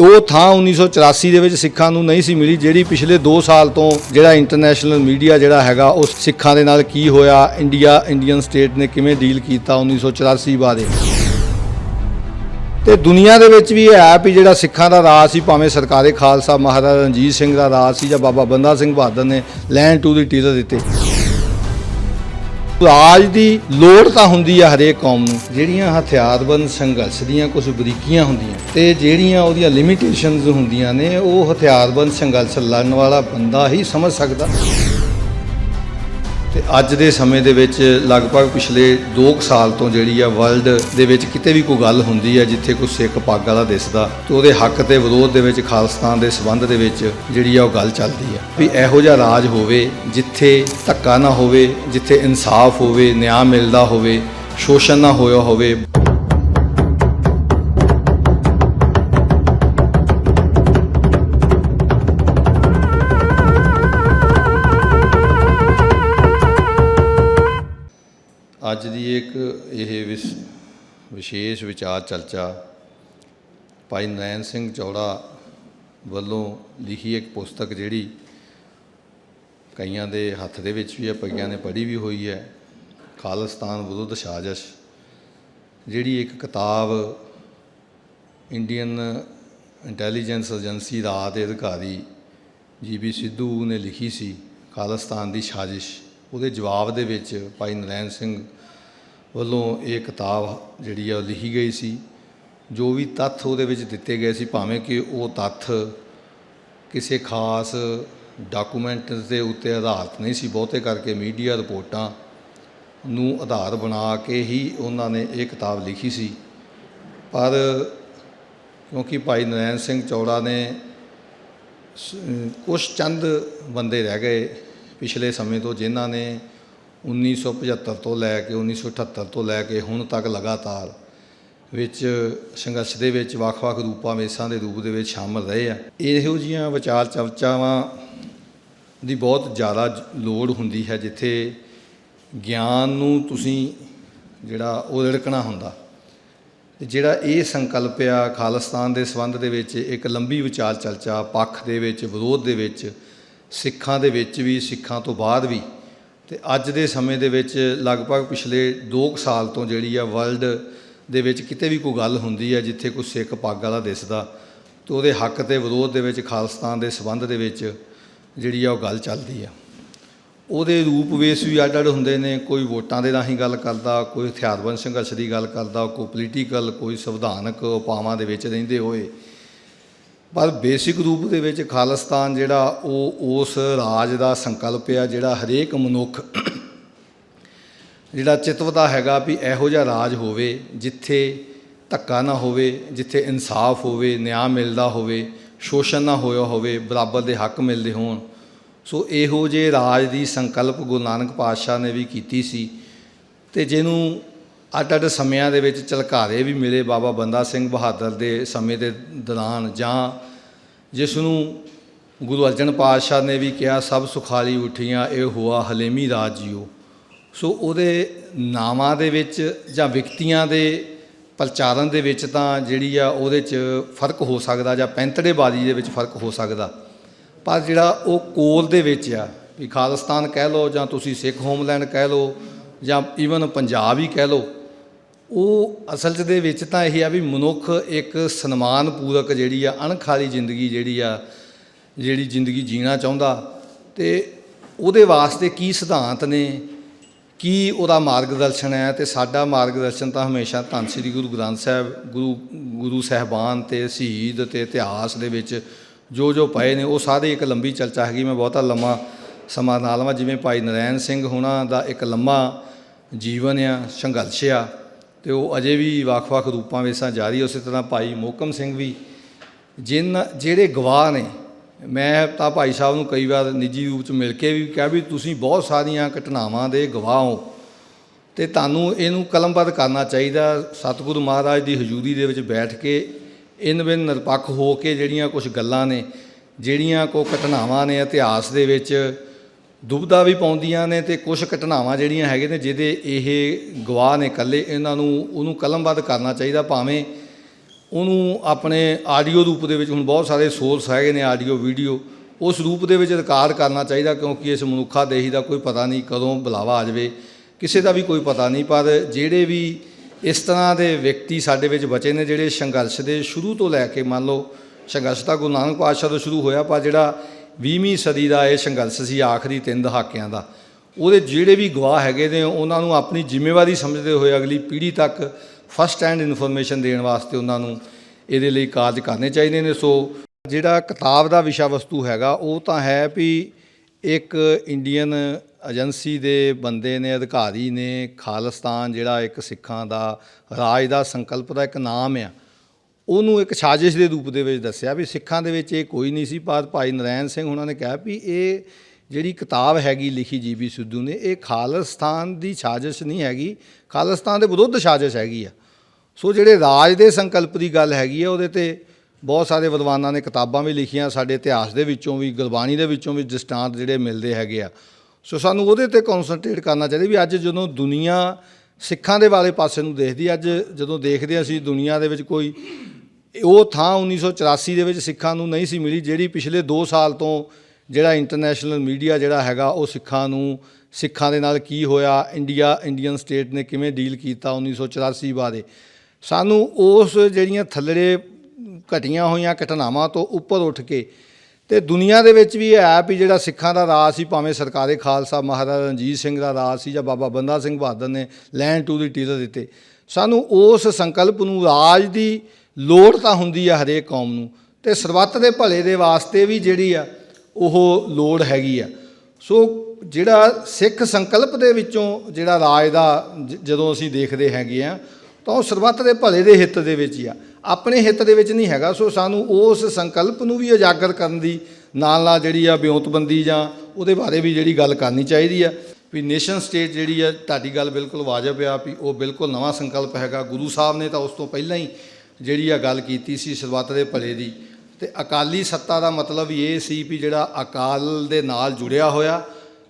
ਉਹ ਥਾਂ 1984 ਦੇ ਵਿੱਚ ਸਿੱਖਾਂ ਨੂੰ ਨਹੀਂ ਸੀ ਮਿਲੀ, ਜਿਹੜੀ ਪਿਛਲੇ 2 ਸਾਲ ਤੋਂ ਜਿਹੜਾ ਇੰਟਰਨੈਸ਼ਨਲ ਮੀਡੀਆ ਜਿਹੜਾ ਹੈਗਾ ਉਹ ਸਿੱਖਾਂ ਦੇ ਨਾਲ ਕੀ ਹੋਇਆ ਇੰਡੀਆ ਇੰਡੀਅਨ ਸਟੇਟ ਨੇ ਕਿਵੇਂ ਡੀਲ ਕੀਤਾ 1984 ਬਾਰੇ। ਤੇ ਦੁਨੀਆ ਦੇ ਵਿੱਚ ਵੀ ਹੈ ਵੀ ਜਿਹੜਾ ਸਿੱਖਾਂ ਦਾ ਰਾਜ ਸੀ, ਭਾਵੇਂ ਸਰਕਾਰੇ ਖਾਲਸਾ ਮਹਾਰਾਜਾ ਰਣਜੀਤ ਸਿੰਘ ਦਾ ਰਾਜ ਸੀ ਜਾਂ ਬਾਬਾ ਬੰਦਾ ਸਿੰਘ ਬਹਾਦਰ ਨੇ ਲੈਂਡ ਟੂ ਦੀ ਟੀਲਰ ਦਿੱਤੇ। ਰਾਜ ਦੀ ਲੋੜ ਤਾਂ ਹੁੰਦੀ ਆ ਹਰੇਕ ਕੌਮ ਨੂੰ। ਜਿਹੜੀਆਂ ਹਥਿਆਰਬੰਦ ਸੰਘਰਸ਼ ਦੀਆਂ ਕੁਝ ਬਰੀਕੀਆਂ ਹੁੰਦੀਆਂ ਤੇ ਜਿਹੜੀਆਂ ਉਹਦੀਆਂ ਲਿਮਿਟੇਸ਼ਨਸ ਹੁੰਦੀਆਂ ਨੇ, ਉਹ ਹਥਿਆਰਬੰਦ ਸੰਘਰਸ਼ ਲੜਨ ਵਾਲਾ ਬੰਦਾ ਹੀ ਸਮਝ ਸਕਦਾ। ਤੇ ਅੱਜ ਦੇ ਸਮੇਂ ਦੇ ਵਿੱਚ ਲਗਭਗ ਪਿਛਲੇ 2 ਸਾਲ ਤੋਂ ਜਿਹੜੀ ਆ ਵਰਲਡ ਦੇ ਵਿੱਚ ਕਿਤੇ ਵੀ ਕੋਈ ਗੱਲ ਹੁੰਦੀ ਹੈ ਜਿੱਥੇ ਕੋਈ ਸਿੱਖ ਪੱਗ ਵਾਲਾ ਦਿਸਦਾ, ਤੇ ਉਹਦੇ ਹੱਕ ਤੇ ਵਿਰੋਧ ਦੇ ਵਿੱਚ ਖਾਲਿਸਤਾਨ ਦੇ ਸਬੰਧ ਦੇ ਵਿੱਚ ਜਿਹੜੀ ਆ ਉਹ ਗੱਲ ਚੱਲਦੀ ਆ। ਵੀ ਇਹੋ ਜਿਹਾ ਰਾਜ ਹੋਵੇ ਜਿੱਥੇ ਧੱਕਾ ਨਾ ਹੋਵੇ, ਜਿੱਥੇ ਇਨਸਾਫ ਹੋਵੇ, ਨਿਆਂ ਮਿਲਦਾ ਹੋਵੇ, ਸ਼ੋਸ਼ਣ ਨਾ ਹੋਇਆ ਹੋਵੇ। ਅੱਜ ਦੀ ਇੱਕ ਇਹ ਵਿਸ- ਵਿਸ਼ੇਸ਼ ਵਿਚਾਰ ਚਰਚਾ ਭਾਈ ਨੈਣ ਸਿੰਘ ਚੌੜਾ ਵੱਲੋਂ ਲਿਖੀ ਇੱਕ ਪੁਸਤਕ ਜਿਹੜੀ ਕਈਆਂ ਦੇ ਹੱਥ ਦੇ ਵਿੱਚ ਵੀ ਹੈ, ਕਈਆਂ ਨੇ ਪੜ੍ਹੀ ਵੀ ਹੋਈ ਹੈ, ਖਾਲਿਸਤਾਨ ਵਿਰੁੱਧ ਸਾਜ਼ਿਸ਼, ਜਿਹੜੀ ਇੱਕ ਕਿਤਾਬ ਇੰਡੀਅਨ ਇੰਟੈਲੀਜੈਂਸ ਏਜੰਸੀ ਦਾ ਦੇ ਅਧਿਕਾਰੀ ਜੀਬੀ ਸਿੱਧੂ ਨੇ ਲਿਖੀ ਸੀ, ਖਾਲਿਸਤਾਨ ਦੀ ਸਾਜ਼ਿਸ਼। ਉਹਦੇ ਜਵਾਬ ਦੇ ਵਿੱਚ ਭਾਈ ਨਰੈਣ ਸਿੰਘ ਵੱਲੋਂ ਇਹ ਕਿਤਾਬ ਜਿਹੜੀ ਆ ਉਹ ਲਿਖੀ ਗਈ ਸੀ, ਜੋ ਵੀ ਤੱਥ ਉਹਦੇ ਵਿੱਚ ਦਿੱਤੇ ਗਏ ਸੀ, ਭਾਵੇਂ ਕਿ ਉਹ ਤੱਥ ਕਿਸੇ ਖਾਸ ਡਾਕੂਮੈਂਟ ਦੇ ਉੱਤੇ ਆਧਾਰਿਤ ਨਹੀਂ ਸੀ, ਬਹੁਤੇ ਕਰਕੇ ਮੀਡੀਆ ਰਿਪੋਰਟਾਂ ਨੂੰ ਆਧਾਰ ਬਣਾ ਕੇ ਹੀ ਉਹਨਾਂ ਨੇ ਇਹ ਕਿਤਾਬ ਲਿਖੀ ਸੀ। ਪਰ ਕਿਉਂਕਿ ਭਾਈ ਨਰੈਣ ਸਿੰਘ ਚੌੜਾ ਨੇ ਸ- ਕੁਛ ਚੰਦ ਬੰਦੇ ਰਹਿ ਗਏ ਪਿਛਲੇ ਸਮੇਂ ਤੋਂ, ਜਿਨ੍ਹਾਂ ਨੇ 1975 ਤੋਂ ਲੈ ਕੇ 1978 ਤੋਂ ਲੈ ਕੇ ਹੁਣ ਤੱਕ ਲਗਾਤਾਰ ਵਿੱਚ ਸੰਘਰਸ਼ ਦੇ ਵਿੱਚ ਵੱਖ-ਵੱਖ ਰੂਪਾਂ, ਵੇਸਾਂ ਦੇ ਰੂਪ ਦੇ ਵਿੱਚ ਸ਼ਾਮਲ ਰਹੇ ਆ। ਇਹੋ ਜੀਆਂ ਵਿਚਾਰ ਚਰਚਾਵਾਂ ਦੀ ਬਹੁਤ ਜ਼ਿਆਦਾ ਜ- ਲੋੜ ਹੁੰਦੀ ਹੈ, ਜਿੱਥੇ ਗਿਆਨ ਨੂੰ ਤੁਸੀਂ ਜਿਹੜਾ ਉਹ ਰਿੜਕਣਾ ਹੁੰਦਾ। ਤੇ ਜਿਹੜਾ ਇਹ ਸੰਕਲਪ ਆ, ਖਾਲਿਸਤਾਨ ਦੇ ਸੰਬੰਧ ਦੇ ਵਿੱਚ ਇੱਕ ਲੰਬੀ ਵਿਚਾਰ ਚਰਚਾ, ਪੱਖ ਦੇ ਵਿੱਚ, ਵਿਰੋਧ ਦੇ ਵਿੱਚ, ਸਿੱਖਾਂ ਦੇ ਵਿੱਚ ਵੀ, ਸਿੱਖਾਂ ਤੋਂ ਬਾਅਦ ਵੀ ਤੇ ਅੱਜ ਦੇ ਸਮੇਂ ਦੇ ਵਿੱਚ ਲਗਭਗ ਪਿਛਲੇ 2 ਸਾਲ ਤੋਂ ਜਿਹੜੀ ਆ ਵਰਲਡ ਦੇ ਵਿੱਚ ਕਿਤੇ ਵੀ ਕੋਈ ਗੱਲ ਹੁੰਦੀ ਹੈ ਜਿੱਥੇ ਕੋਈ ਸਿੱਖ ਪੱਗ ਵਾਲਾ ਦਿਸਦਾ, ਤੇ ਉਹਦੇ ਹੱਕ ਤੇ ਵਿਰੋਧ ਦੇ ਵਿੱਚ ਖਾਲਿਸਤਾਨ ਦੇ ਸੰਬੰਧ ਦੇ ਵਿੱਚ ਜਿਹੜੀ ਆ ਉਹ ਗੱਲ ਚੱਲਦੀ ਆ। ਉਹਦੇ ਰੂਪ ਵੇਸ ਵੀ ਅੱਡ ਅੱਡ ਹੁੰਦੇ ਨੇ, ਕੋਈ ਵੋਟਾਂ ਦੇ ਰਾਹੀਂ ਗੱਲ ਕਰਦਾ, ਕੋਈ ਹਥਿਆਰਬੰਦ ਸੰਘਰਸ਼ ਦੀ ਗੱਲ ਕਰਦਾ, ਕੋਈ ਪੋਲੀਟੀਕਲ ਕੋਈ ਸੰਵਿਧਾਨਕ ਉਪਾਵਾਂ ਦੇ ਵਿੱਚ ਰਹਿੰਦੇ ਹੋਏ ਪਰ ਬੇਸਿਕ ਰੂਪ ਦੇ ਵਿੱਚ ਖਾਲਿਸਤਾਨ ਜਿਹੜਾ ਉਹ ਉਸ ਰਾਜ ਦਾ ਸੰਕਲਪ ਆ, ਜਿਹੜਾ ਹਰੇਕ ਮਨੁੱਖ ਜਿਹੜਾ ਚਿਤਵਦਾ ਹੈਗਾ ਵੀ ਇਹੋ ਜਿਹਾ ਰਾਜ ਹੋਵੇ ਜਿੱਥੇ ਧੱਕਾ ਨਾ ਹੋਵੇ, ਜਿੱਥੇ ਇਨਸਾਫ ਹੋਵੇ, ਨਿਆਂ ਮਿਲਦਾ ਹੋਵੇ, ਸ਼ੋਸ਼ਣ ਨਾ ਹੋਇਆ ਹੋਵੇ, ਬਰਾਬਰ ਦੇ ਹੱਕ ਮਿਲਦੇ ਹੋਣ। ਸੋ ਇਹੋ ਜੇ ਰਾਜ ਦੀ ਸੰਕਲਪ ਗੁਰੂ ਨਾਨਕ ਪਾਤਸ਼ਾਹ ਨੇ ਵੀ ਕੀਤੀ ਸੀ ਤੇ ਜਿਹਨੂੰ ਅੱਡ ਅੱਡ ਸਮਿਆਂ ਦੇ ਵਿੱਚ ਝਲਕਾਰੇ ਵੀ ਮਿਲੇ ਬਾਬਾ ਬੰਦਾ ਸਿੰਘ ਬਹਾਦਰ ਦੇ ਸਮੇਂ ਦੇ ਦੌਰਾਨ ਜਾਂ ਜਿਸ ਨੂੰ ਗੁਰੂ ਅਰਜਨ ਪਾਤਸ਼ਾਹ ਨੇ ਵੀ ਕਿਹਾ, ਸਭ ਸੁਖਾਲੀ ਉਠੀਆਂ, ਇਹ ਹੋਆ ਹਲੇਮੀ ਰਾਜ ਜੀਓ। ਸੋ ਉਹਦੇ ਨਾਵਾਂ ਦੇ ਵਿੱਚ ਜਾਂ ਵਿਅਕਤੀਆਂ ਦੇ ਪ੍ਰਚਾਰਨ ਦੇ ਵਿੱਚ ਤਾਂ ਜਿਹੜੀ ਆ ਉਹਦੇ 'ਚ ਫ਼ਰਕ ਹੋ ਸਕਦਾ ਜਾਂ ਪੈਂਤੜੇਬਾਜ਼ੀ ਦੇ ਵਿੱਚ ਫ਼ਰਕ ਹੋ ਸਕਦਾ। ਪਰ ਜਿਹੜਾ ਉਹ ਕੋਲ ਦੇ ਵਿੱਚ ਆ, ਵੀ ਖਾਲਿਸਤਾਨ ਕਹਿ ਲਓ ਜਾਂ ਤੁਸੀਂ ਸਿੱਖ ਹੋਮਲੈਂਡ ਕਹਿ ਲਓ ਜਾਂ ਈਵਨ ਪੰਜਾਬ ਹੀ ਕਹਿ ਲਓ ਉਹ ਅਸਲ 'ਚ ਦੇ ਵਿੱਚ ਤਾਂ ਇਹ ਆ ਵੀ ਮਨੁੱਖ ਇੱਕ ਸਨਮਾਨ ਸਨਮਾਨਪੂਰਕ ਜਿਹੜੀ ਆ ਅਣਖ ਜ਼ਿੰਦਗੀ ਜਿਹੜੀ ਆ, ਜਿਹੜੀ ਜ਼ਿੰਦਗੀ ਜੀਣਾ ਚਾਹੁੰਦਾ ਤੇ ਉਹਦੇ ਵਾਸਤੇ ਕੀ ਸਿਧਾਂਤ ਨੇ, ਕੀ ਉਹਦਾ ਮਾਰਗਦਰਸ਼ਨ ਹੈ ਤੇ ਸਾਡਾ ਮਾਰਗਦਰਸ਼ਨ ਤਾਂ ਹਮੇਸ਼ਾ ਧੰਨ ਸ੍ਰੀ ਗੁਰੂ ਗ੍ਰੰਥ ਸਾਹਿਬ, ਗੁਰੂ ਗੁਰੂ ਸਾਹਿਬਾਨ ਤੇ ਸ਼ਹੀਦ ਤੇ ਇਤਿਹਾਸ ਦੇ ਵਿੱਚ ਜੋ ਜੋ ਪਏ ਨੇ, ਉਹ ਸਾਰੇ ਇੱਕ ਲੰਬੀ ਚਰਚਾ ਹੈਗੀ, ਮੈਂ ਬਹੁਤਾ ਲੰਮਾ ਸਮਾਂ ਨਾ ਲਵਾਂ, ਜਿਵੇਂ ਭਾਈ ਨਰੈਣ ਸਿੰਘ ਹੁਣਾਂ ਦਾ ਇੱਕ ਲੰਮਾ ਜੀਵਨ ਆ, ਸੰਘਰਸ਼ ਆ ਤੇ ਉਹ ਅਜੇ ਵੀ ਵੱਖ-ਵੱਖ ਰੂਪਾਂ ਵਿੱਚ ਜਾਰੀ ਉਸੇ ਤਰ੍ਹਾਂ ਭਾਈ ਮੋਕਮ ਸਿੰਘ ਵੀ। ਜਿਨ, ਜਿਹੜੇ ਗਵਾਹ ਨੇ, ਮੈਂ ਤਾਂ ਭਾਈ ਸਾਹਿਬ ਨੂੰ ਕਈ ਵਾਰ ਨਿੱਜੀ ਰੂਪ ਚ ਮਿਲ ਕੇ ਵੀ ਕਿਹਾ ਵੀ ਤੁਸੀਂ ਬਹੁਤ ਸਾਰੀਆਂ ਘਟਨਾਵਾਂ ਦੇ ਗਵਾਹ ਹੋ ਤੇ ਤੁਹਾਨੂੰ ਇਹਨੂੰ ਕਲਮਬੱਧ ਕਰਨਾ ਚਾਹੀਦਾ। ਸਤਿਗੁਰੂ ਮਹਾਰਾਜ ਦੀ ਹਜ਼ੂਰੀ ਦੇ ਵਿੱਚ ਬੈਠ ਕੇ ਇਨ ਬਿਨ ਨਿਰਪੱਖ ਹੋ ਕੇ ਜਿਹੜੀਆਂ ਕੁਝ ਗੱਲਾਂ ਨੇ, ਜਿਹੜੀਆਂ ਕੋ ਘਟਨਾਵਾਂ ਨੇ ਇਤਿਹਾਸ ਦੇ ਵਿੱਚ ਦੁਬਦਾ ਵੀ ਪਾਉਂਦੀਆਂ ਨੇ ਤੇ ਕੁਝ ਘਟਨਾਵਾਂ ਜਿਹੜੀਆਂ ਹੈਗੇ ਨੇ ਜਿਹਦੇ ਇਹ ਗਵਾਹ ਨੇ ਇਕੱਲੇ, ਇਹਨਾਂ ਨੂੰ, ਉਹਨੂੰ ਕਲਮਬੱਧ ਕਰਨਾ ਚਾਹੀਦਾ, ਭਾਵੇਂ ਉਹਨੂੰ ਆਪਣੇ ਆਡੀਓ ਰੂਪ ਦੇ ਵਿੱਚ ਹੁਣ ਬਹੁਤ ਸਾਰੇ ਸੋਰਸ ਹੈਗੇ ਨੇ ਆਡੀਓ ਵੀਡੀਓ ਉਸ ਰੂਪ ਦੇ ਵਿੱਚ ਰਿਕਾਰਡ ਕਰਨਾ ਚਾਹੀਦਾ ਕਿਉਂਕਿ ਇਸ ਮਨੁੱਖਾ ਦੇਹੀ ਦਾ ਕੋਈ ਪਤਾ ਨਹੀਂ ਕਦੋਂ ਬੁਲਾਵਾ ਆ ਜਾਵੇ, ਕਿਸੇ ਦਾ ਵੀ ਕੋਈ ਪਤਾ ਨਹੀਂ, ਪਰ ਜਿਹੜੇ ਵੀ ਇਸ ਤਰ੍ਹਾਂ ਦੇ ਵਿਅਕਤੀ ਸਾਡੇ ਵਿੱਚ ਬਚੇ ਨੇ ਜਿਹੜੇ ਸੰਘਰਸ਼ ਦੇ ਸ਼ੁਰੂ ਤੋਂ ਲੈ ਕੇ ਮੰਨ ਲਓ ਸੰਘਰਸ਼ ਤਾਂ ਗੁਰੂ ਨਾਨਕ ਪਾਤਸ਼ਾਹ ਤੋਂ ਸ਼ੁਰੂ ਹੋਇਆ, ਪਰ ਜਿਹੜਾ 20ਵੀਂ ਸਦੀ ਦਾ ਇਹ ਸੰਘਰਸ਼ ਸੀ, ਆਖਰੀ ਤਿੰਨ ਦਹਾਕਿਆਂ ਦਾ। ਉਹਦੇ ਜਿਹੜੇ ਵੀ ਗਵਾਹ ਹੈਗੇ ਨੇ, ਉਹਨਾਂ ਨੂੰ ਆਪਣੀ ਜ਼ਿੰਮੇਵਾਰੀ ਸਮਝਦੇ ਹੋਏ ਅਗਲੀ ਪੀੜ੍ਹੀ ਤੱਕ ਫਸਟ ਹੈਂਡ ਇਨਫੋਰਮੇਸ਼ਨ ਦੇਣ ਵਾਸਤੇ ਉਹਨਾਂ ਨੂੰ ਇਹਦੇ ਲਈ ਕਾਰਜ ਕਰਨੇ ਚਾਹੀਦੇ ਨੇ। ਸੋ ਜਿਹੜਾ ਕਿਤਾਬ ਦਾ ਵਿਸ਼ਾ ਵਸਤੂ ਹੈਗਾ, ਉਹ ਤਾਂ ਹੈ ਵੀ ਇੱਕ ਇੰਡੀਅਨ ਏਜੰਸੀ ਦੇ ਬੰਦੇ ਨੇ, ਅਧਿਕਾਰੀ ਨੇ, ਖਾਲਿਸਤਾਨ ਜਿਹੜਾ ਇੱਕ ਸਿੱਖਾਂ ਦਾ, ਰਾਜ ਦਾ ਸੰਕਲਪ ਦਾ ਇੱਕ ਨਾਮ ਆ। ਉਹਨੂੰ ਇੱਕ ਸਾਜ਼ਿਸ਼ ਦੇ ਰੂਪ ਦੇ ਵਿੱਚ ਦੱਸਿਆ ਵੀ ਸਿੱਖਾਂ ਦੇ ਵਿੱਚ ਇਹ ਕੋਈ ਨਹੀਂ ਸੀ। ਪਰ ਭਾਈ ਨਰੈਣ ਸਿੰਘ ਉਹਨਾਂ ਨੇ ਕਿਹਾ ਵੀ ਇਹ ਜਿਹੜੀ ਕਿਤਾਬ ਹੈਗੀ ਲਿਖੀ ਜੀਬੀ ਸਿੱਧੂ ਨੇ, ਇਹ ਖਾਲਿਸਤਾਨ ਦੀ ਸਾਜ਼ਿਸ਼ ਨਹੀਂ ਹੈਗੀ। ਖਾਲਿਸਤਾਨ ਦੇ ਵਿਰੁੱਧ ਸਾਜ਼ਿਸ਼ ਹੈਗੀ ਆ। ਸੋ ਜਿਹੜੇ ਰਾਜ ਦੇ ਸੰਕਲਪ ਦੀ ਗੱਲ ਹੈਗੀ ਆ, ਉਹਦੇ ਤੇ ਬਹੁਤ ਸਾਰੇ ਵਿਦਵਾਨਾਂ ਨੇ ਕਿਤਾਬਾਂ ਵੀ ਲਿਖੀਆਂ, ਸਾਡੇ ਇਤਿਹਾਸ ਦੇ ਵਿੱਚੋਂ ਵੀ, ਗੁਰਬਾਣੀ ਦੇ ਵਿੱਚੋਂ ਵੀ ਦ੍ਰਿਸ਼ਟਾਂਤ ਜਿਹੜੇ ਮਿਲਦੇ ਹੈਗੇ ਆ। ਸੋ ਸਾਨੂੰ ਉਹਦੇ ਤੇ ਕਨਸੈਂਟਰੇਟ ਕਰਨਾ ਚਾਹੀਦਾ ਵੀ ਅੱਜ ਜਦੋਂ ਦੁਨੀਆ ਸਿੱਖਾਂ ਦੇ ਵਾਲੇ ਪਾਸੇ ਨੂੰ ਦੇਖਦੀ, ਅੱਜ ਜਦੋਂ ਦੇਖਦੇ ਅਸੀਂ ਦੁਨੀਆ ਦੇ ਵਿੱਚ ਕੋਈ ਉਹ ਥਾਂ 1984 ਦੇ ਵਿੱਚ ਸਿੱਖਾਂ ਨੂੰ ਨਹੀਂ ਸੀ ਮਿਲੀ, ਜਿਹੜੀ ਪਿਛਲੇ 2 ਸਾਲ ਤੋਂ ਜਿਹੜਾ ਇੰਟਰਨੈਸ਼ਨਲ ਮੀਡੀਆ ਜਿਹੜਾ ਹੈਗਾ, ਉਹ ਸਿੱਖਾਂ ਨੂੰ, ਸਿੱਖਾਂ ਦੇ ਨਾਲ ਕੀ ਹੋਇਆ ਇੰਡੀਆ ਇੰਡੀਅਨ ਸਟੇਟ ਨੇ ਕਿਵੇਂ ਡੀਲ ਕੀਤਾ 1984 ਬਾਰੇ ਸਾਨੂੰ ਉਸ ਜਿਹੜੀਆਂ ਥੱਲੜੇ ਘਟੀਆਂ ਹੋਈਆਂ ਘਟਨਾਵਾਂ ਤੋਂ ਉੱਪਰ ਉੱਠ ਕੇ ਤੇ ਦੁਨੀਆ ਦੇ ਵਿੱਚ ਵੀ ਹੈ ਵੀ ਜਿਹੜਾ ਸਿੱਖਾਂ ਦਾ ਰਾਜ ਸੀ, ਭਾਵੇਂ ਸਰਕਾਰੇ ਖਾਲਸਾ, ਮਹਾਰਾਜਾ ਰਣਜੀਤ ਸਿੰਘ ਦਾ ਰਾਜ ਸੀ ਜਾਂ ਬਾਬਾ ਬੰਦਾ ਸਿੰਘ ਬਹਾਦਰ ਨੇ ਲੈਂਡ ਟੂ ਦੀ ਟੀਲਰ ਦਿੱਤੇ। ਸਾਨੂੰ ਉਸ ਸੰਕਲਪ ਨੂੰ ਰਾਜ ਦੀ ਲੋੜ ਤਾਂ ਹੁੰਦੀ ਆ ਹਰੇਕ ਕੌਮ ਨੂੰ ਤੇ ਸਰਬੱਤ ਦੇ ਭਲੇ ਦੇ ਵਾਸਤੇ ਵੀ ਜਿਹੜੀ ਆ, ਉਹ ਲੋੜ ਹੈਗੀ ਆ। ਸੋ ਜਿਹੜਾ ਸਿੱਖ ਸੰਕਲਪ ਦੇ ਵਿੱਚੋਂ ਜਿਹੜਾ ਰਾਜ ਦਾ ਜ- ਜਦੋਂ ਅਸੀਂ ਦੇਖਦੇ ਹੈਗੇ ਆ, ਤਾਂ ਉਹ ਸਰਬੱਤ ਦੇ ਭਲੇ ਦੇ ਹਿੱਤ ਦੇ ਵਿੱਚ ਹੀ ਆ। ਆਪਣੇ ਹਿੱਤ ਦੇ ਵਿੱਚ ਨਹੀਂ ਹੈਗਾ, ਸੋ ਸਾਨੂੰ ਉਸ ਸੰਕਲਪ ਨੂੰ ਵੀ ਉਜਾਗਰ ਕਰਨ ਦੀ ਨਾਲ ਨਾਲ ਜਿਹੜੀ ਆ ਬਿਉਂਤਬੰਦੀ ਜਾਂ ਉਹਦੇ ਬਾਰੇ ਵੀ ਜਿਹੜੀ ਗੱਲ ਕਰਨੀ ਚਾਹੀਦੀ ਆ। ਵੀ ਨੇਸ਼ਨ ਸਟੇਟ ਜਿਹੜੀ ਆ, ਤੁਹਾਡੀ ਗੱਲ ਬਿਲਕੁਲ ਵਾਜਬ ਆ ਵੀ ਉਹ ਬਿਲਕੁਲ ਨਵਾਂ ਸੰਕਲਪ ਹੈਗਾ। ਗੁਰੂ ਸਾਹਿਬ ਨੇ ਤਾਂ ਉਸ ਤੋਂ ਪਹਿਲਾਂ ਹੀ ਜਿਹੜੀ ਆ ਗੱਲ ਕੀਤੀ ਸੀ ਸਰਬੱਤ ਦੇ ਭਲੇ ਦੀ, ਤੇ ਅਕਾਲੀ ਸੱਤਾ ਦਾ ਮਤਲਬ ਇਹ ਸੀ ਵੀ ਜਿਹੜਾ ਅਕਾਲ ਦੇ ਨਾਲ ਜੁੜਿਆ ਹੋਇਆ,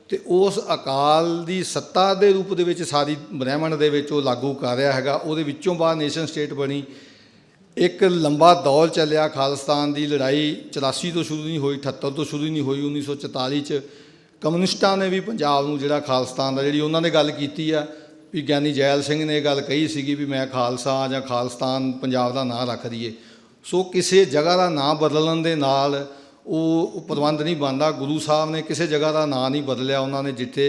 ਤੇ ਉਸ ਅਕਾਲ ਦੀ ਸੱਤਾ ਦੇ ਰੂਪ ਦੇ ਵਿੱਚ ਸਾਰੀ ਬ੍ਰਹਿਮੰਡ ਦੇ ਵਿੱਚ ਉਹ ਲਾਗੂ ਕਰ ਰਿਹਾ ਹੈਗਾ, ਉਹਦੇ ਵਿੱਚੋਂ ਬਾਅਦ ਨੇਸ਼ਨ ਸਟੇਟ ਬਣੀ। ਇੱਕ ਲੰਬਾ ਦੌਰ ਚੱਲਿਆ ਖਾਲਿਸਤਾਨ ਦੀ ਲੜਾਈ 84 ਤੋਂ ਸ਼ੁਰੂ ਨਹੀਂ ਹੋਈ 78 ਤੋਂ ਸ਼ੁਰੂ ਨਹੀਂ ਹੋਈ 1944 ਚ। ਕਮਿਊਨਿਸਟਾਂ ਨੇ ਵੀ ਪੰਜਾਬ ਨੂੰ ਜਿਹੜਾ ਖਾਲਿਸਤਾਨ ਦਾ ਜਿਹੜੀ ਉਹਨਾਂ ਨੇ ਗੱਲ ਕੀਤੀ ਆ ਵੀ ਗਿਆਨੀ ਜੈਲ ਸਿੰਘ ਨੇ ਇਹ ਗੱਲ ਕਹੀ ਸੀਗੀ ਵੀ ਮੈਂ ਖਾਲਸਾ ਜਾਂ ਖਾਲਸਤਾਨ ਪੰਜਾਬ ਦਾ ਨਾਂ ਰੱਖ ਦਈਏ। ਸੋ ਕਿਸੇ ਜਗ੍ਹਾ ਦਾ ਨਾਂ ਬਦਲਣ ਦੇ ਨਾਲ ਉਹ ਪ੍ਰਬੰਧ ਨਹੀਂ ਬਣਦਾ। ਗੁਰੂ ਸਾਹਿਬ ਨੇ ਕਿਸੇ ਜਗ੍ਹਾ ਦਾ ਨਾਂ ਨਹੀਂ ਬਦਲਿਆ ਉਹਨਾਂ ਨੇ ਜਿੱਥੇ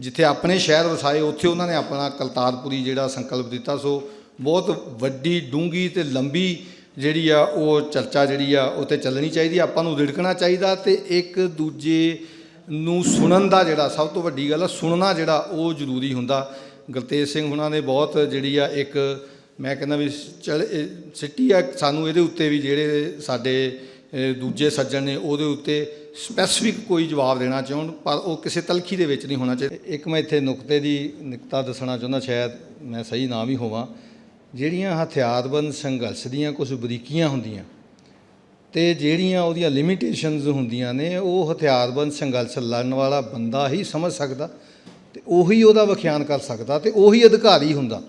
ਜਿੱਥੇ ਆਪਣੇ ਸ਼ਹਿਰ ਵਸਾਏ, ਉੱਥੇ ਉਹਨਾਂ ਨੇ ਆਪਣਾ ਕਲਤਾਰਪੁਰੀ ਜਿਹੜਾ ਸੰਕਲਪ ਦਿੱਤਾ। ਸੋ ਬਹੁਤ ਵੱਡੀ ਡੂੰਗੀ ਤੇ ਲੰਬੀ ਜਿਹੜੀ ਆ ਉਹ ਚਰਚਾ ਜਿਹੜੀ ਆ ਉਹ ਤੇ ਚੱਲਣੀ ਚਾਹੀਦੀ ਆਪਾਂ ਨੂੰ ਰਿੜਕਣਾ ਚਾਹੀਦਾ ਤੇ ਇੱਕ ਦੂਜੇ ਨੂੰ ਸੁਣਨ ਦਾ ਜਿਹੜਾ ਸਭ ਤੋਂ ਵੱਡੀ ਗੱਲ ਆ, ਸੁਣਨਾ ਜਿਹੜਾ ਉਹ ਜ਼ਰੂਰੀ ਹੁੰਦਾ। ਗੁਰਤੇਜ ਸਿੰਘ ਹੁਣਾਂ ਨੇ ਬਹੁਤ ਜਿਹੜੀ ਆ ਇੱਕ, ਮੈਂ ਕਹਿੰਦਾ ਵੀ ਚਲ ਇਹ ਸਿੱਟੀ ਆ, ਸਾਨੂੰ ਇਹਦੇ ਉੱਤੇ ਵੀ ਜਿਹੜੇ ਸਾਡੇ ਦੂਜੇ ਸੱਜਣ ਨੇ ਉਹਦੇ ਉੱਤੇ ਸਪੈਸੀਫਿਕ ਕੋਈ ਜਵਾਬ ਦੇਣਾ ਚਾਹੁਣ, ਪਰ ਉਹ ਕਿਸੇ ਤਲਖੀ ਦੇ ਵਿੱਚ ਨਹੀਂ ਹੋਣਾ ਚਾਹੀਦਾ। ਇੱਕ ਮੈਂ ਇੱਥੇ ਨੁਕਤੇ ਦੀ ਨਿਕਤਾ ਦੱਸਣਾ ਚਾਹੁੰਦਾ, ਸ਼ਾਇਦ ਮੈਂ ਸਹੀ ਨਾ ਵੀ ਹੋਵਾਂ। ਜਿਹੜੀਆਂ ਹਥਿਆਰਬੰਦ ਸੰਘਰਸ਼ ਦੀਆਂ ਕੁਝ ਬਰੀਕੀਆਂ ਹੁੰਦੀਆਂ ਤੇ ਜਿਹੜੀਆਂ ਉਹਦੀਆਂ ਲਿਮਿਟੇਸ਼ਨਸ ਹੁੰਦੀਆਂ ਨੇ, ਉਹ ਹਥਿਆਰਬੰਦ ਸੰਘਰਸ਼ ਲੜਨ ਵਾਲਾ ਬੰਦਾ ਹੀ ਸਮਝ ਸਕਦਾ। ਉਹੀ ਉਹਦਾ ਵਿਖਿਆਨ ਕਰ ਸਕਦਾ ਤੇ ਉਹੀ ਅਧਿਕਾਰੀ ਹੁੰਦਾ।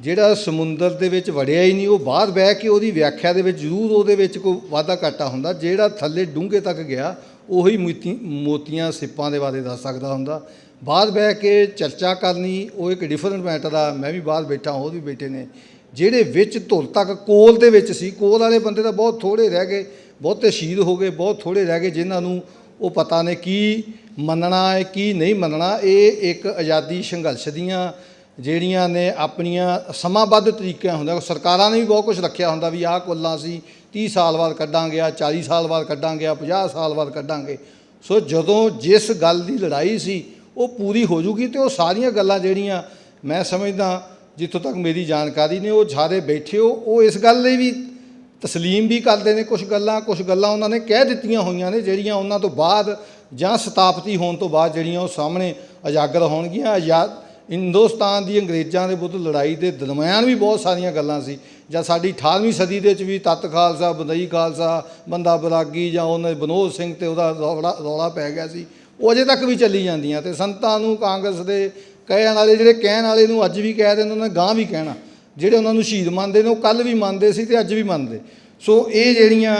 ਜਿਹੜਾ ਸਮੁੰਦਰ ਦੇ ਵਿੱਚ ਵੜਿਆ ਹੀ ਨਹੀਂ, ਉਹ ਬਾਹਰ ਬਹਿ ਕੇ ਉਹਦੀ ਵਿਆਖਿਆ ਦੇ ਵਿੱਚ ਜ਼ਰੂਰ ਉਹਦੇ ਵਿੱਚ ਕੋਈ ਵਾਧਾ ਘਾਟਾ ਹੁੰਦਾ, ਜਿਹੜਾ ਥੱਲੇ ਡੂੰਘੇ ਤੱਕ ਗਿਆ, ਉਹੀ ਮੋਤੀ, ਮੋਤੀਆਂ ਸਿੱਪਾਂ ਦੇ ਬਾਰੇ ਦੱਸ ਸਕਦਾ ਹੁੰਦਾ। ਬਾਹਰ ਬਹਿ ਕੇ ਚਰਚਾ ਕਰਨੀ, ਉਹ ਇੱਕ ਡਿਫਰੈਂਟ ਮੈਟਰ ਆ, ਮੈਂ ਵੀ ਬਾਹਰ ਬੈਠਾ, ਉਹ ਵੀ ਬੈਠੇ ਨੇ। ਜਿਹੜੇ ਵਿੱਚ ਧੁਰ ਤੱਕ ਕੋਲ ਦੇ ਵਿੱਚ ਸੀ, ਕੋਲ ਵਾਲੇ ਬੰਦੇ ਤਾਂ ਬਹੁਤ ਥੋੜੇ ਰਹਿ ਗਏ, ਬਹੁਤੇ ਸ਼ਹੀਦ ਹੋ ਗਏ, ਬਹੁਤ ਥੋੜੇ ਰਹਿ ਗਏ, ਜਿਨ੍ਹਾਂ ਨੂੰ ਉਹ ਪਤਾ ਨੇ ਕੀ ਮੰਨਣਾ ਹੈ, ਕੀ ਨਹੀਂ ਮੰਨਣਾ। ਇਹ ਇੱਕ ਆਜ਼ਾਦੀ ਸੰਘਰਸ਼ ਦੀਆਂ ਜਿਹੜੀਆਂ ਨੇ ਆਪਣੀਆਂ ਸਮਾਂਬੱਧ ਤਰੀਕਿਆਂ ਹੁੰਦਾ, ਸਰਕਾਰਾਂ ਨੇ ਵੀ ਬਹੁਤ ਕੁਝ ਰੱਖਿਆ ਹੁੰਦਾ ਵੀ ਆਹ ਕੁੱਲਾਂ ਅਸੀਂ 30 ਸਾਲ ਬਾਅਦ ਕੱਢਾਂਗੇ ਆ 40 ਸਾਲ ਬਾਅਦ ਕੱਢਾਂਗੇ ਆ 50 ਸਾਲ ਬਾਅਦ ਕੱਢਾਂਗੇ। ਸੋ ਜਦੋਂ ਜਿਸ ਗੱਲ ਦੀ ਲੜਾਈ ਸੀ, ਉਹ ਪੂਰੀ ਹੋ ਜੂਗੀ ਤੇ ਉਹ ਸਾਰੀਆਂ ਗੱਲਾਂ ਜਿਹੜੀਆਂ ਮੈਂ ਸਮਝਦਾ, ਜਿੱਥੋਂ ਤੱਕ ਮੇਰੀ ਜਾਣਕਾਰੀ ਨੇ, ਉਹ ਸਾਰੇ ਬੈਠੇ ਹੋ, ਉਹ ਇਸ ਗੱਲ ਲਈ ਵੀ ਤਸਲੀਮ ਵੀ ਕਰਦੇ ਨੇ ਕੁਝ ਗੱਲਾਂ ਕੁਝ ਗੱਲਾਂ ਉਹਨਾਂ ਨੇ ਕਹਿ ਦਿੱਤੀਆਂ ਹੋਈਆਂ ਨੇ, ਜਿਹੜੀਆਂ ਉਹਨਾਂ ਤੋਂ ਬਾਅਦ ਜਾਂ ਸਤਾਪਤੀ ਹੋਣ ਤੋਂ ਬਾਅਦ ਜਿਹੜੀਆਂ ਉਹ ਸਾਹਮਣੇ ਉਜਾਗਰ ਹੋਣਗੀਆਂ। ਆਜ਼ਾਦ ਹਿੰਦੁਸਤਾਨ ਦੀ ਅੰਗਰੇਜ਼ਾਂ ਦੇ ਵਿਰੁੱਧ ਲੜਾਈ ਦੇ ਦਰਮਿਆਨ ਵੀ ਬਹੁਤ ਸਾਰੀਆਂ ਗੱਲਾਂ ਸੀ। ਜਾਂ ਸਾਡੀ 18ਵੀਂ ਸਦੀ ਦੇ ਵਿੱਚ ਵੀ ਤਤ ਖਾਲਸਾ, ਬੰਦਈ ਖਾਲਸਾ, ਬੰਦਾ ਬਰਾਗੀ ਜਾਂ ਉਹਨੇ ਬਨੋਦ ਸਿੰਘ ਤੇ ਉਹਦਾ ਰੌਲਾ ਰੌਲਾ ਪੈ ਗਿਆ ਸੀ, ਉਹ ਅਜੇ ਤੱਕ ਵੀ ਚੱਲੀ ਜਾਂਦੀਆਂ ਤੇ ਸੰਤਾਂ ਨੂੰ ਕਾਂਗਰਸ ਦੇ ਕਹਿਣ ਵਾਲੇ, ਜਿਹੜੇ ਕਹਿਣ ਵਾਲੇ ਨੂੰ ਅੱਜ ਵੀ ਕਹਿ ਦਿੰਦੇ ਉਹਨਾਂ ਨੇ ਗਾਂ ਵੀ ਕਹਿਣਾ। ਜਿਹੜੇ ਉਹਨਾਂ ਨੂੰ ਸ਼ਹੀਦ ਮੰਨਦੇ ਨੇ, ਉਹ ਕੱਲ ਵੀ ਮੰਨਦੇ ਸੀ ਤੇ ਅੱਜ ਵੀ ਮੰਨਦੇ। ਸੋ ਇਹ ਜਿਹੜੀਆਂ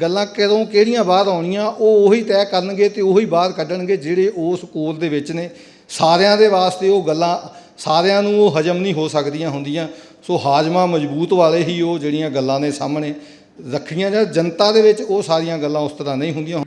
ਗੱਲਾਂ ਕਦੋਂ ਕਿਹੜੀਆਂ ਬਾਹਰ ਆਉਣੀਆਂ, ਉਹ ਉਹੀ ਤੈਅ ਕਰਨਗੇ ਤੇ ਉਹੀ ਬਾਹਰ ਕੱਢਣਗੇ ਜਿਹੜੇ ਉਸ ਕੋਲ ਦੇ ਵਿੱਚ ਨੇ। ਸਾਰਿਆਂ ਦੇ ਵਾਸਤੇ ਉਹ ਗੱਲਾਂ, ਸਾਰਿਆਂ ਨੂੰ ਉਹ ਹਜਮ ਨਹੀਂ ਹੋ ਸਕਦੀਆਂ ਹੁੰਦੀਆਂ। ਸੋ ਹਾਜ਼ਮਾ ਮਜ਼ਬੂਤ ਵਾਲੇ ਹੀ ਉਹ ਜਿਹੜੀਆਂ ਗੱਲਾਂ ਨੇ ਸਾਹਮਣੇ ਰੱਖੀਆਂ ਜਾਂ ਜਨਤਾ ਦੇ ਵਿੱਚ ਉਹ ਸਾਰੀਆਂ ਗੱਲਾਂ ਉਸ ਤਰ੍ਹਾਂ ਨਹੀਂ ਹੁੰਦੀਆਂ।